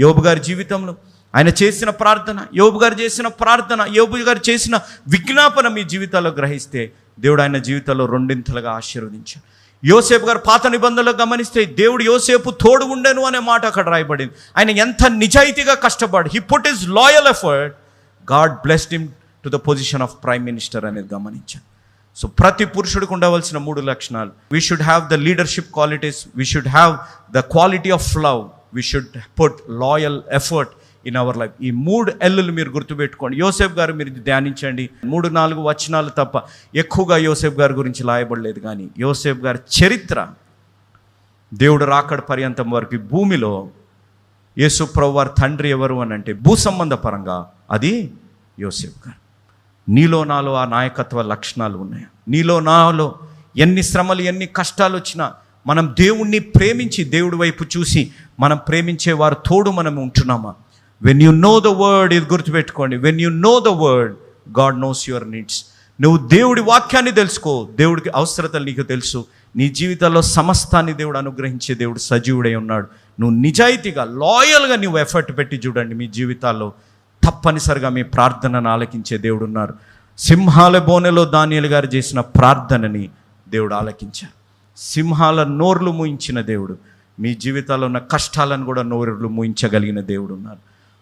యోబు గారి జీవితంలో. ఆయన చేసిన ప్రార్థన యోబు గారు చేసిన ప్రార్థన యోబు గారు చేసిన విజ్ఞాపన మీ జీవితాల్లో గ్రహిస్తే దేవుడు ఆయన జీవితంలో రెండింతలుగా ఆశీర్వదించాడు. యోసేపు గారు పాత నిబంధనలు గమనిస్తే దేవుడు యోసేపు తోడు ఉండెను అనే మాట అక్కడ రాయబడింది. ఆయన ఎంత నిజాయితీగా కష్టపడి he put is loyal effort God blessed him to the position of prime minister అనేది గమనించాను సో ప్రతి పురుషుడికి ఉండవలసిన మూడు లక్షణాలు. We should have the leadership qualities we should have the quality of love we should put loyal effort in our life ఈ మూడు ఎల్లులు మీరు గుర్తుపెట్టుకోండి. యోసేఫ్ గారు మీరు ధ్యానించండి. మూడు నాలుగు వచనాలు తప్ప ఎక్కువగా యోసేఫ్ గారి గురించి లాయబడలేదు కానీ యోసేఫ్ గారి చరిత్ర దేవుడు రాకడ పర్యంతం వరకు భూమిలో యేసుప్రభు వారి తండ్రి ఎవరు అని అంటే భూ సంబంధ పరంగా అది యోసేఫ్ గారు. నీలో నాలో ఆ నాయకత్వ లక్షణాలు ఉన్నాయి. నీలో నాలో ఎన్ని శ్రమలు ఎన్ని కష్టాలు వచ్చినా మనం దేవుణ్ణి ప్రేమించి దేవుడి వైపు చూసి మనం ప్రేమించే వారు తోడు మనం ఉంటున్నామా? When you know the word ఇది గుర్తుపెట్టుకోండి. When you know the word God knows your needs నువ్వు దేవుడి వాక్యాన్ని తెలుసుకో. దేవుడికి అవసరతలు నీకు తెలుసు. నీ జీవితంలో సమస్తాన్ని దేవుడు అనుగ్రహించే దేవుడు సజీవుడై ఉన్నాడు. నువ్వు నిజాయితీగా లాయల్గా నువ్వు ఎఫర్ట్ పెట్టి చూడండి మీ జీవితాల్లో. తప్పనిసరిగా మీ ప్రార్థనను ఆలకించే దేవుడు ఉన్నారు. సింహాల బోనెలో దానియలు గారు చేసిన ప్రార్థనని దేవుడు ఆలకించారు సింహాల నోర్లు మూయించిన దేవుడు. మీ జీవితాల్లో ఉన్న కష్టాలను కూడా నోరులు మూయించగలిగిన దేవుడు ఉన్నారు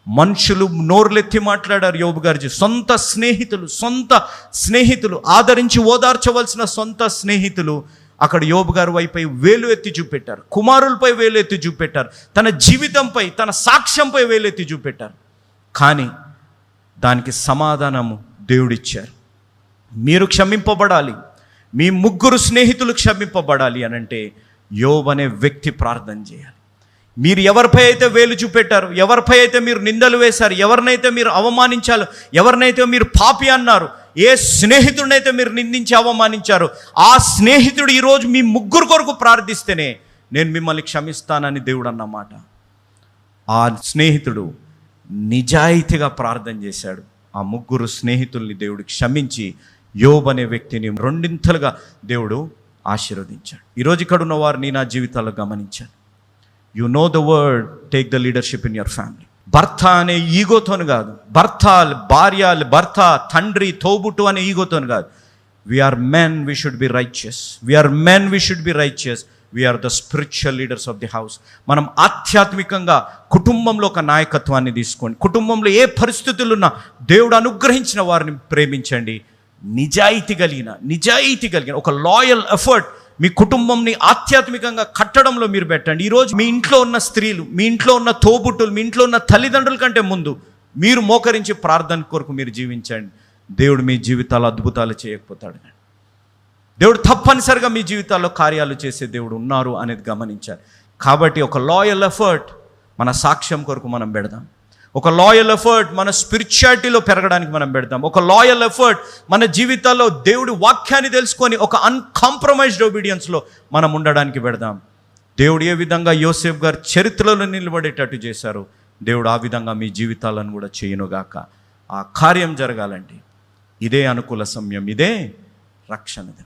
మనుషులు నోర్లెత్తి మాట్లాడారు యోబు గారి సొంత స్నేహితులు సొంత స్నేహితులు ఆదరించి ఓదార్చవలసిన సొంత స్నేహితులు అక్కడ యోబు గారి వైపై వేలు ఎత్తి చూపెట్టారు. కుమారులపై వేలు ఎత్తి చూపెట్టారు. తన జీవితంపై తన సాక్ష్యంపై వేలు ఎత్తి చూపెట్టారు. కానీ దానికి సమాధానము దేవుడిచ్చారు. మీరు క్షమింపబడాలి. మీ ముగ్గురు స్నేహితులు క్షమింపబడాలి అని అంటే యోబ్ అనే వ్యక్తి ప్రార్థన చేయాలి. మీరు ఎవరిపై అయితే వేలు చూపెట్టారు ఎవరిపై అయితే మీరు నిందలు వేశారు ఎవరినైతే మీరు అవమానించారు ఎవరినైతే మీరు పాపి అన్నారు ఏ స్నేహితుడినైతే మీరు నిందించి అవమానించారు ఆ స్నేహితుడు ఈరోజు మీ ముగ్గురు కొరకు ప్రార్థిస్తేనే నేను మిమ్మల్ని క్షమిస్తానని దేవుడు అన్నమాట ఆ స్నేహితుడు నిజాయితీగా ప్రార్థన చేశాడు. ఆ ముగ్గురు స్నేహితుల్ని దేవుడు క్షమించి యోబ్ అనే వ్యక్తిని రెండింతలుగా దేవుడు ఆశీర్వదించాడు. ఈరోజు ఇక్కడ ఉన్న వారిని నా జీవితాల్లో గమనించాను you know the word take the leadership in your family భర్త అనే ఈగోతోను కాదు. భర్త భార్య భర్త తండ్రి తోబుట్టు అనే ఈగోతోను కాదు. We are men we should be righteous we are men we should be righteous we are the spiritual leaders of the house మనం ఆధ్యాత్మికంగా కుటుంబంలో ఒక నాయకత్వాన్ని తీసుకోండి. కుటుంబంలో ఏ పరిస్థితులు ఉన్నా దేవుడు అనుగ్రహించిన వారిని ప్రేమించండి. నిజాయితీ కలిగిన నిజాయితీ కలిగిన ఒక లాయల్ ఎఫర్ట్ మీ కుటుంబంని ఆధ్యాత్మికంగా కట్టడంలో మీరు పెట్టండి. ఈరోజు మీ ఇంట్లో ఉన్న స్త్రీలు మీ ఇంట్లో ఉన్న తోబుట్టులు మీ ఇంట్లో ఉన్న తల్లిదండ్రుల కంటే ముందు మీరు మోకరించి ప్రార్థన కొరకు మీరు జీవించండి. దేవుడు మీ జీవితాలు అద్భుతాలు చేయకపోతాడు. దేవుడు తప్పనిసరిగా మీ జీవితాల్లో కార్యాలు చేసే దేవుడు ఉన్నారు అనేది గమనించాలి. కాబట్టి ఒక లాయల్ ఎఫర్ట్ మన సాక్ష్యం కొరకు మనం పెడదాం. ఒక లాయల్ ఎఫర్ట్ మన స్పిరిచువాలిటీలో పెరగడానికి మనం పెడదాం ఒక లాయల్ ఎఫర్ట్ మన జీవితాల్లో దేవుడి వాక్యాన్ని తెలుసుకొని ఒక అన్కాంప్రమైజ్డ్ ఒబీడియన్స్లో మనం ఉండడానికి పెడదాం. దేవుడు ఏ విధంగా యోసేఫ్ గారు చరిత్రలో నిలబడేటట్టు చేశారు దేవుడు ఆ విధంగా మీ జీవితాలను కూడా చేయనుగాక. ఆ కార్యం జరగాలంటే ఇదే అనుకూల సమయం. ఇదే రక్షణ దినం.